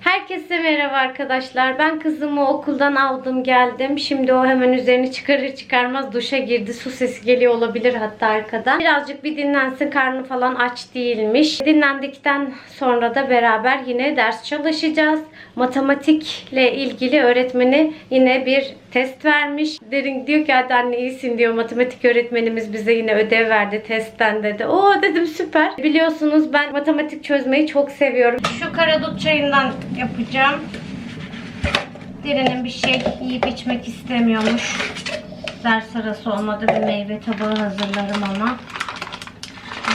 Herkese merhaba arkadaşlar. Ben kızımı okuldan aldım geldim. Şimdi o hemen üzerini çıkarır çıkarmaz duşa girdi. Su sesi geliyor olabilir hatta arkadan. Birazcık bir dinlensin. Karnı falan aç değilmiş. Dinlendikten sonra da beraber yine ders çalışacağız. Matematikle ilgili öğretmeni yine bir test vermiş. Derin diyor ki hadi anne iyisin diyor. Matematik öğretmenimiz bize yine ödev verdi testten dedi. Oo dedim süper. Biliyorsunuz ben matematik çözmeyi çok seviyorum. Şu karadut çayından yapacağım. Derinin bir şey yiyip içmek istemiyormuş. Ders arası olmadı bir meyve tabağı hazırlarım ona.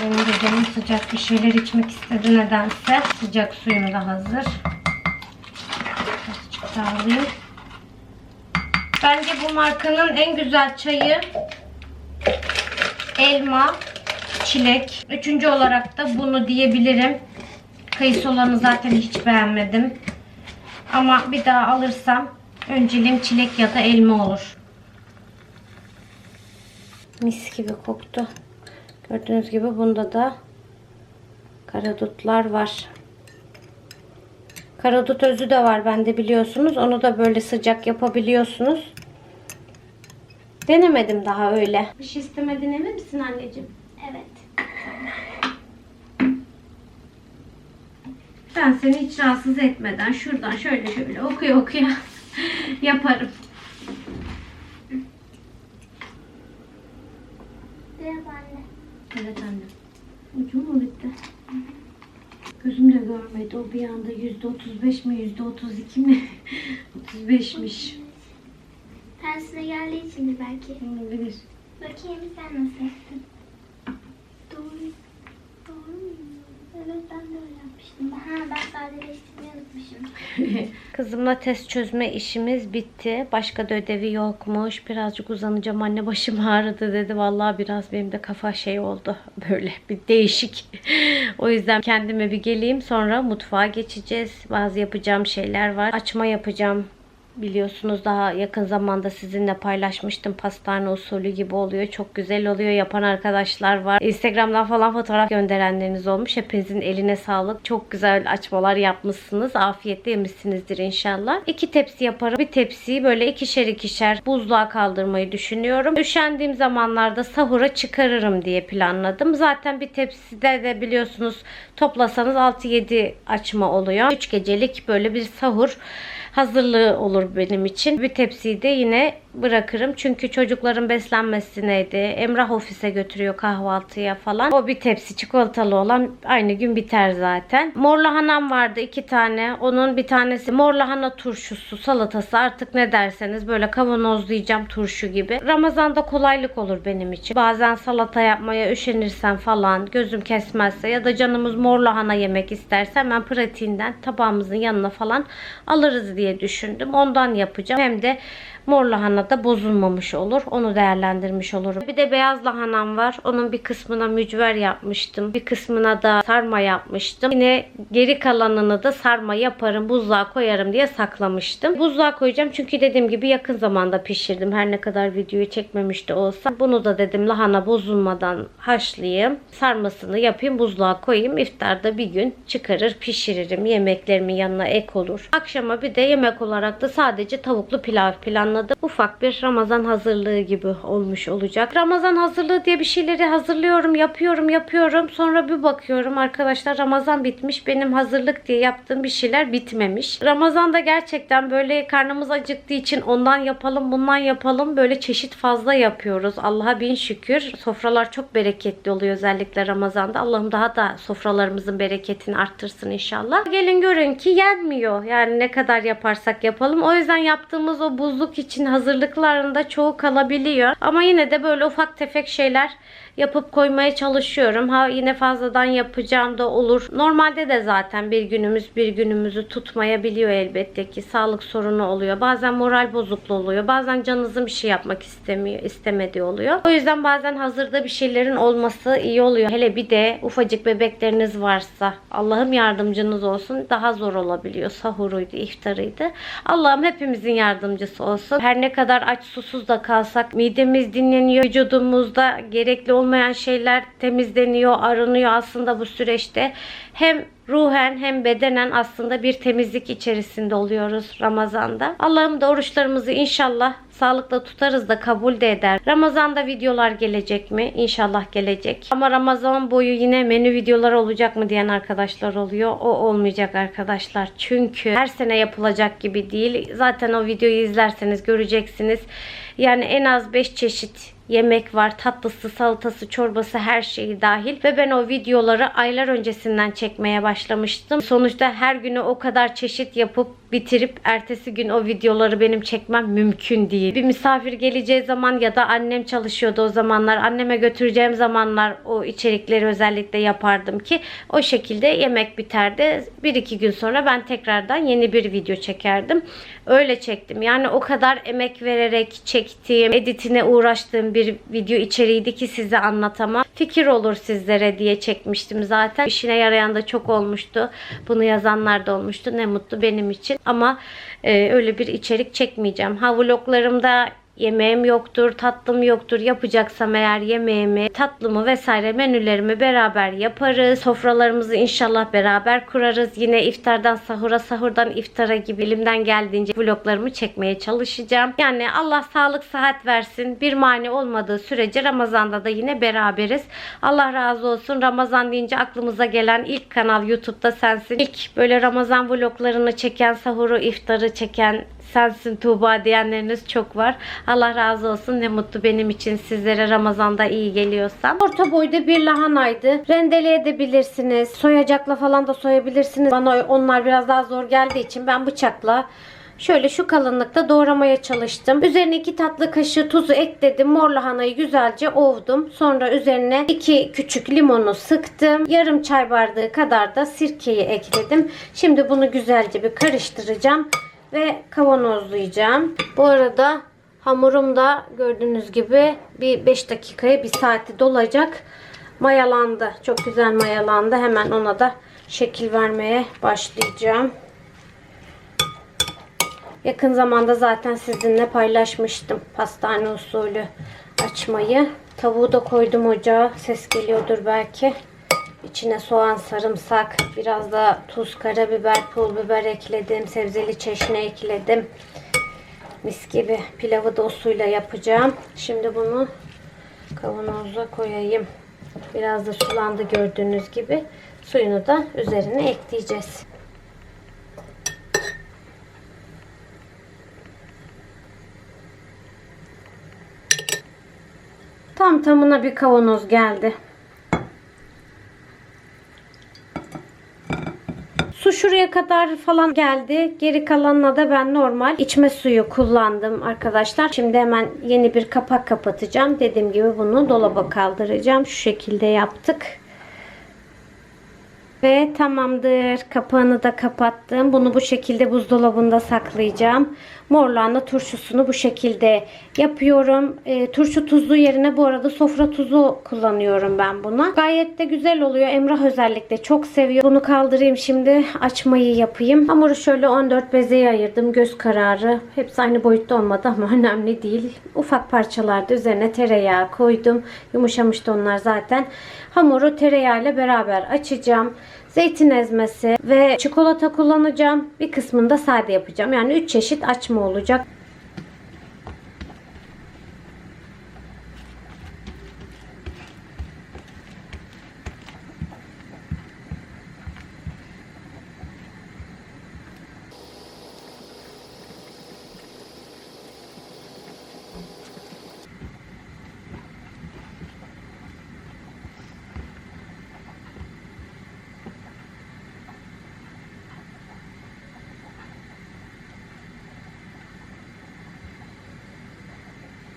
Benim de canım sıcak bir şeyler içmek istedi nedense. Sıcak suyum da hazır. Azıcık daha alayım. Bence bu markanın en güzel çayı elma, çilek. Üçüncü olarak da bunu diyebilirim. Kayısı olanı zaten hiç beğenmedim. Ama bir daha alırsam önceliğim çilek ya da elma olur. Mis gibi koktu. Gördüğünüz gibi bunda da karadutlar var. Karadut özü de var bende biliyorsunuz. Onu da böyle sıcak yapabiliyorsunuz. Denemedim daha öyle. Bir şey istemeden emin misin anneciğim? Evet. Ben seni hiç rahatsız etmeden şuradan şöyle şöyle okuya okuya yaparım. Evet anne. Evet anne. Ucu mu bitti? Gözüm de görmedi. O bir anda %35 mi %32 mi? 35'miş kendisine geldiği içindir belki. Olabilir. Bakayım sen nasıl Kızımla test çözme işimiz bitti. Başka da ödevi yokmuş. Birazcık uzanacağım anne başım ağrıdı dedi. Vallahi biraz benim de kafa şey oldu. Böyle bir değişik. o yüzden kendime bir geleyim. Sonra mutfağa geçeceğiz. Bazı yapacağım şeyler var. Açma yapacağım. Biliyorsunuz daha yakın zamanda sizinle paylaşmıştım. Pastane usulü gibi oluyor. Çok güzel oluyor. Yapan arkadaşlar var. Instagram'dan falan fotoğraf gönderenleriniz olmuş. Hepinizin eline sağlık. Çok güzel açmalar yapmışsınız. Afiyetle yemişsinizdir inşallah. İki tepsi yaparım. Bir tepsiyi böyle ikişer ikişer buzluğa kaldırmayı düşünüyorum. Üşendiğim zamanlarda sahura çıkarırım diye planladım. Zaten bir tepside de biliyorsunuz toplasanız 6-7 açma oluyor. 3 gecelik böyle bir sahur hazırlığı olur benim için. Bir tepsiyi de yine bırakırım. Çünkü çocukların beslenmesineydi. Emrah ofise götürüyor kahvaltıya falan. O bir tepsi çikolatalı olan aynı gün biter zaten. Mor lahanam vardı iki tane. Onun bir tanesi mor lahana turşusu, salatası artık ne derseniz böyle kavanozlayacağım turşu gibi. Ramazanda kolaylık olur benim için. Bazen salata yapmaya üşenirsem falan gözüm kesmezse ya da canımız mor lahana yemek isterse hemen pratiğinden tabağımızın yanına falan alırız diye düşündüm. Ondan yapacağım. Hem de mor lahana da bozulmamış olur. Onu değerlendirmiş olurum. Bir de beyaz lahanam var. Onun bir kısmına mücver yapmıştım. Bir kısmına da sarma yapmıştım. Yine geri kalanını da sarma yaparım, buzluğa koyarım diye saklamıştım. Buzluğa koyacağım çünkü dediğim gibi yakın zamanda pişirdim. Her ne kadar videoyu çekmemiş de olsa. Bunu da dedim lahana bozulmadan haşlayayım. Sarmasını yapayım, buzluğa koyayım. İftarda bir gün çıkarır pişiririm. Yemeklerimin yanına ek olur. Akşama bir de yemek olarak da sadece tavuklu pilav planladım. Ufak bir Ramazan hazırlığı gibi olmuş olacak. Ramazan hazırlığı diye bir şeyleri hazırlıyorum, yapıyorum, yapıyorum. Sonra bir bakıyorum arkadaşlar Ramazan bitmiş. Benim hazırlık diye yaptığım bir şeyler bitmemiş. Ramazan'da gerçekten böyle karnımız acıktığı için ondan yapalım, bundan yapalım. Böyle çeşit fazla yapıyoruz. Allah'a bin şükür. Sofralar çok bereketli oluyor özellikle Ramazan'da. Allah'ım daha da sofralarımızın bereketini arttırsın inşallah. Gelin görün ki yenmiyor. Yani ne kadar yaparsak yapalım. O yüzden yaptığımız o buzluk için hazırlıklarında çoğu kalabiliyor. Ama yine de böyle ufak tefek şeyler yapıp koymaya çalışıyorum. Ha yine fazladan yapacağım da olur. Normalde de zaten bir günümüz bir günümüzü tutmayabiliyor elbette ki. Sağlık sorunu oluyor. Bazen moral bozukluğu oluyor. Bazen canınızın bir şey yapmak istemiyor, istemediği oluyor. O yüzden bazen hazırda bir şeylerin olması iyi oluyor. Hele bir de ufacık bebekleriniz varsa Allah'ım yardımcınız olsun. Daha zor olabiliyor. Sahuruydu, iftarıydı. Allah'ım hepimizin yardımcısı olsun. Her ne kadar aç susuz da kalsak midemiz dinleniyor. Vücudumuzda gerekli olmayan şeyler temizleniyor, arınıyor aslında bu süreçte. Hem ruhen hem bedenen aslında bir temizlik içerisinde oluyoruz Ramazan'da. Allah'ım da oruçlarımızı inşallah sağlıkla tutarız da kabul de eder. Ramazan'da videolar gelecek mi? İnşallah gelecek. Ama Ramazan boyu yine menü videolar olacak mı diyen arkadaşlar oluyor. O olmayacak arkadaşlar. Çünkü her sene yapılacak gibi değil. Zaten o videoyu izlerseniz göreceksiniz. Yani en az 5 çeşit yemek var. Tatlısı, salatası, çorbası her şeyi dahil. Ve ben o videoları aylar öncesinden çekmeye başlamıştım. Sonuçta her günü o kadar çeşit yapıp bitirip ertesi gün o videoları benim çekmem mümkün değil. Bir misafir geleceği zaman ya da annem çalışıyordu o zamanlar. Anneme götüreceğim zamanlar o içerikleri özellikle yapardım ki o şekilde yemek biterdi. Bir iki gün sonra ben tekrardan yeni bir video çekerdim. Öyle çektim. Yani o kadar emek vererek çektiğim, editine uğraştığım bir video içeriğiydi ki size anlatamam. Fikir olur sizlere diye çekmiştim zaten. İşine yarayan da çok olmuştu. Bunu yazanlar da olmuştu. Ne mutlu benim için. Ama e, öyle bir içerik çekmeyeceğim. Ha vloglarımda yemeğim yoktur, tatlım yoktur. Yapacaksam eğer yemeğimi, tatlımı vesaire menülerimi beraber yaparız. Sofralarımızı inşallah beraber kurarız. Yine iftardan sahura, sahurdan iftara gibi elimden geldiğince vloglarımı çekmeye çalışacağım. Yani Allah sağlık sıhhat versin. Bir mani olmadığı sürece Ramazan'da da yine beraberiz. Allah razı olsun. Ramazan deyince aklımıza gelen ilk kanal YouTube'da sensin. İlk böyle Ramazan vloglarını çeken, sahuru, iftarı çeken sensin Tuğba diyenleriniz çok var. Allah razı olsun. Ne mutlu benim için sizlere Ramazan'da iyi geliyorsam. Orta boyda bir lahanaydı. Rendeleyebilirsiniz. Soyacakla falan da soyabilirsiniz. Bana onlar biraz daha zor geldiği için ben bıçakla Şöyle şu kalınlıkta doğramaya çalıştım. Üzerine iki tatlı kaşığı tuzu ekledim. Mor lahanayı güzelce ovdum. Sonra üzerine iki küçük limonu sıktım. Yarım çay bardağı kadar da sirkeyi ekledim. Şimdi bunu güzelce bir karıştıracağım ve kavanozlayacağım. Bu arada hamurum da gördüğünüz gibi bir 5 dakikaya bir saati dolacak. Mayalandı. Çok güzel mayalandı. Hemen ona da şekil vermeye başlayacağım. Yakın zamanda zaten sizinle paylaşmıştım pastane usulü açmayı. Tavuğu da koydum ocağa. Ses geliyordur belki. İçine soğan, sarımsak, biraz da tuz, karabiber, pul biber ekledim. Sebzeli çeşne ekledim. Mis gibi pilavı da o suyla yapacağım. Şimdi bunu kavanoza koyayım. Biraz da sulandı gördüğünüz gibi. Suyunu da üzerine ekleyeceğiz. Tam tamına bir kavanoz geldi. Su şuraya kadar falan geldi. Geri kalanına da ben normal içme suyu kullandım arkadaşlar. Şimdi hemen yeni bir kapak kapatacağım. Dediğim gibi bunu dolaba kaldıracağım. Şu şekilde yaptık. Ve tamamdır. Kapağını da kapattım. Bunu bu şekilde buzdolabında saklayacağım. Mor turşusunu bu şekilde yapıyorum. E, turşu tuzlu yerine bu arada sofra tuzu kullanıyorum ben buna. Gayet de güzel oluyor. Emrah özellikle çok seviyor. Bunu kaldırayım şimdi. Açmayı yapayım. Hamuru şöyle 14 bezeye ayırdım. Göz kararı. Hepsi aynı boyutta olmadı ama önemli değil. Ufak parçalarda üzerine tereyağı koydum. Yumuşamıştı onlar zaten. Hamuru tereyağıyla beraber açacağım zeytin ezmesi ve çikolata kullanacağım. Bir kısmını da sade yapacağım. Yani 3 çeşit açma olacak.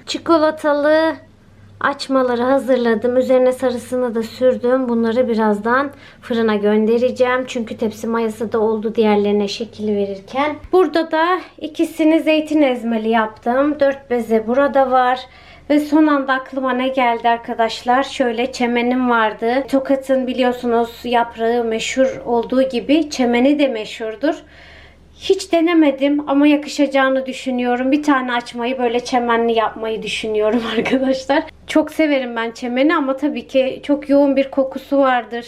Çikolatalı açmaları hazırladım. Üzerine sarısını da sürdüm. Bunları birazdan fırına göndereceğim. Çünkü tepsi mayası da oldu diğerlerine şekil verirken. Burada da ikisini zeytin ezmeli yaptım. Dört beze burada var. Ve son anda aklıma ne geldi arkadaşlar? Şöyle çemenim vardı. Tokat'ın biliyorsunuz yaprağı meşhur olduğu gibi çemeni de meşhurdur. Hiç denemedim ama yakışacağını düşünüyorum. Bir tane açmayı böyle çemenli yapmayı düşünüyorum arkadaşlar. Çok severim ben çemeni ama tabii ki çok yoğun bir kokusu vardır.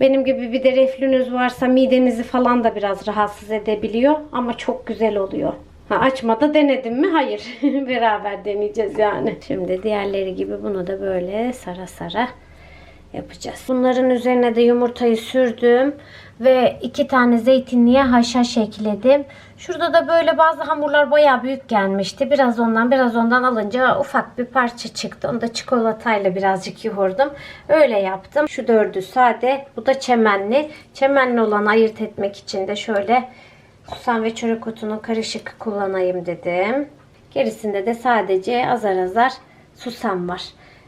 Benim gibi bir de reflünüz varsa midenizi falan da biraz rahatsız edebiliyor. Ama çok güzel oluyor. Ha, açmada denedim mi? Hayır. Beraber deneyeceğiz yani. Şimdi diğerleri gibi bunu da böyle sara sara yapacağız. Bunların üzerine de yumurtayı sürdüm ve iki tane zeytinliğe haşhaş ekledim. Şurada da böyle bazı hamurlar bayağı büyük gelmişti. Biraz ondan biraz ondan alınca ufak bir parça çıktı. Onu da çikolatayla birazcık yoğurdum. Öyle yaptım. Şu dördü sade. Bu da çemenli. Çemenli olanı ayırt etmek için de şöyle susam ve çörek otunun karışık kullanayım dedim. Gerisinde de sadece azar azar susam var.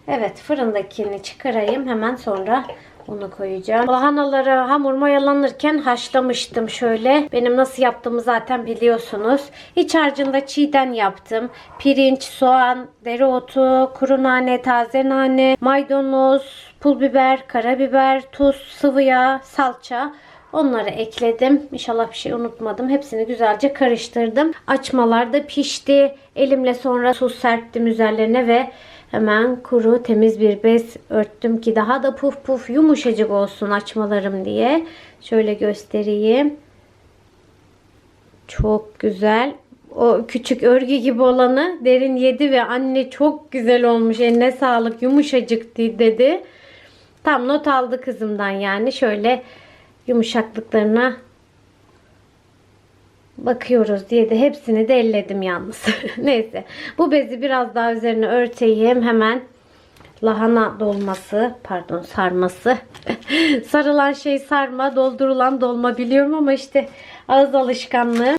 Evet fırındakini çıkarayım hemen sonra onu koyacağım. Lahanaları hamur mayalanırken haşlamıştım şöyle. Benim nasıl yaptığımı zaten biliyorsunuz. İç harcında çiğden yaptım. Pirinç, soğan, dereotu, kuru nane, taze nane, maydanoz, pul biber, karabiber, tuz, sıvı yağ, salça. Onları ekledim. İnşallah bir şey unutmadım. Hepsini güzelce karıştırdım. Açmalar da pişti. Elimle sonra su serptim üzerlerine ve hemen kuru temiz bir bez örttüm ki daha da puf puf yumuşacık olsun açmalarım diye. Şöyle göstereyim. Çok güzel. O küçük örgü gibi olanı derin yedi ve anne çok güzel olmuş. Eline sağlık yumuşacık dedi. Tam not aldı kızımdan yani. Şöyle yumuşaklıklarına bakıyoruz diye de hepsini de elledim yalnız. Neyse. Bu bezi biraz daha üzerine örteyim. Hemen lahana dolması, pardon sarması. Sarılan şey sarma, doldurulan dolma biliyorum ama işte ağız alışkanlığı.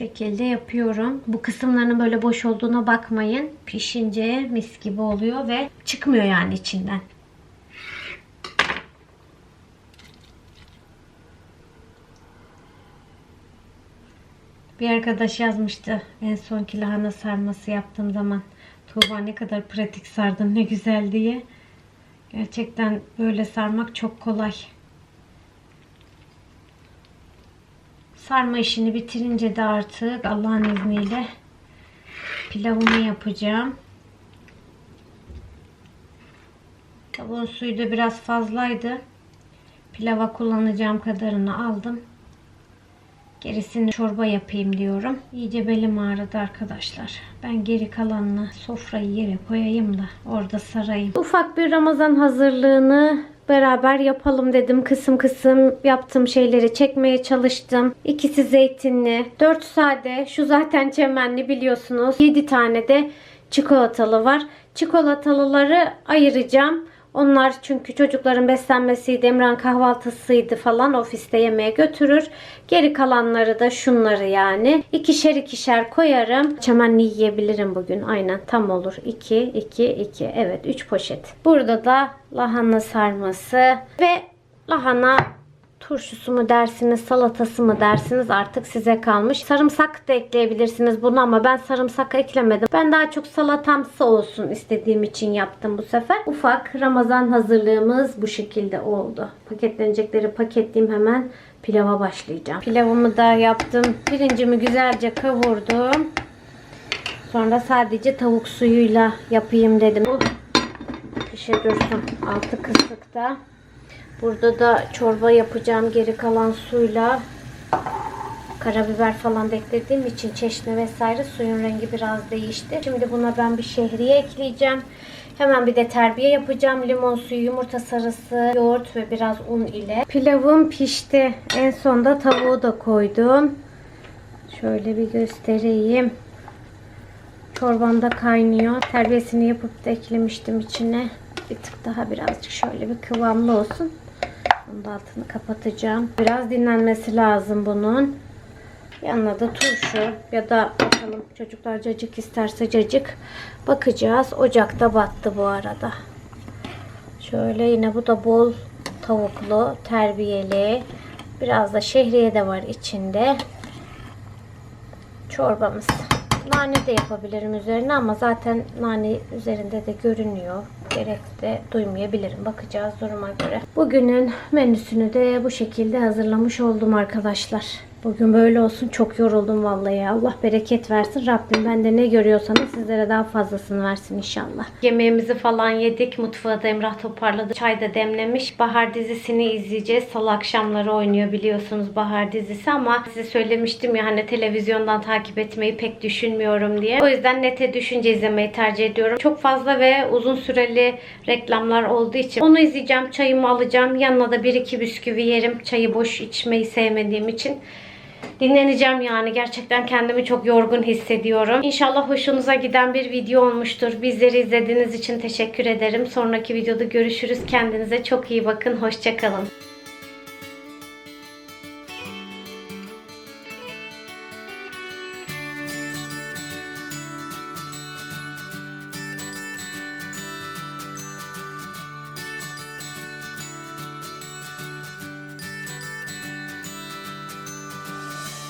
Şekilde yapıyorum. Bu kısımlarının böyle boş olduğuna bakmayın. Pişince mis gibi oluyor ve çıkmıyor yani içinden. Bir arkadaş yazmıştı en sonki lahana sarması yaptığım zaman. Tuğba ne kadar pratik sardın ne güzel diye. Gerçekten böyle sarmak çok kolay. Sarma işini bitirince de artık Allah'ın izniyle pilavımı yapacağım. Tavuğun suyu da biraz fazlaydı. Pilava kullanacağım kadarını aldım. Gerisini çorba yapayım diyorum. İyice belim ağrıdı arkadaşlar. Ben geri kalanını sofrayı yere koyayım da orada sarayım. Ufak bir Ramazan hazırlığını beraber yapalım dedim. Kısım kısım yaptığım şeyleri çekmeye çalıştım. İkisi zeytinli, 4 sade, şu zaten çemenli biliyorsunuz. 7 tane de çikolatalı var. Çikolatalıları ayıracağım. Onlar çünkü çocukların beslenmesiydi, Emran kahvaltısıydı falan ofiste yemeğe götürür. Geri kalanları da şunları yani. ikişer ikişer koyarım. Çemenli yiyebilirim bugün. Aynen tam olur. 2, 2, 2. Evet 3 poşet. Burada da lahana sarması ve lahana turşusu mu dersiniz, salatası mı dersiniz artık size kalmış. Sarımsak da ekleyebilirsiniz bunu ama ben sarımsak eklemedim. Ben daha çok salatamsı olsun istediğim için yaptım bu sefer. Ufak Ramazan hazırlığımız bu şekilde oldu. Paketlenecekleri paketleyeyim hemen pilava başlayacağım. Pilavımı da yaptım. Pirincimi güzelce kavurdum. Sonra sadece tavuk suyuyla yapayım dedim. Pişe dursun. Altı kısıkta. Burada da çorba yapacağım geri kalan suyla. Karabiber falan da eklediğim için çeşne vesaire suyun rengi biraz değişti. Şimdi buna ben bir şehriye ekleyeceğim. Hemen bir de terbiye yapacağım. Limon suyu, yumurta sarısı, yoğurt ve biraz un ile. Pilavım pişti. En sonda tavuğu da koydum. Şöyle bir göstereyim. Çorbam da kaynıyor. Terbiyesini yapıp da eklemiştim içine. Bir tık daha birazcık şöyle bir kıvamlı olsun. Bunun da altını kapatacağım. Biraz dinlenmesi lazım bunun. Yanına da turşu ya da bakalım çocuklar cacık isterse cacık bakacağız. Ocakta battı bu arada. Şöyle yine bu da bol tavuklu, terbiyeli. Biraz da şehriye de var içinde. Çorbamız. Nane de yapabilirim üzerine ama zaten nane üzerinde de görünüyor. Gerek de duymayabilirim. Bakacağız duruma göre. Bugünün menüsünü de bu şekilde hazırlamış oldum arkadaşlar. Bugün böyle olsun. Çok yoruldum vallahi. Allah bereket versin. Rabbim ben de ne görüyorsanız sizlere daha fazlasını versin inşallah. Yemeğimizi falan yedik. Mutfağı da Emrah toparladı. Çay da demlemiş. Bahar dizisini izleyeceğiz. Salı akşamları oynuyor biliyorsunuz Bahar dizisi ama size söylemiştim ya hani televizyondan takip etmeyi pek düşünmüyorum diye. O yüzden nete düşünce izlemeyi tercih ediyorum. Çok fazla ve uzun süreli reklamlar olduğu için onu izleyeceğim. Çayımı alacağım. Yanına da bir iki bisküvi yerim. Çayı boş içmeyi sevmediğim için. Dinleneceğim yani. Gerçekten kendimi çok yorgun hissediyorum. İnşallah hoşunuza giden bir video olmuştur. Bizleri izlediğiniz için teşekkür ederim. Sonraki videoda görüşürüz. Kendinize çok iyi bakın. Hoşçakalın.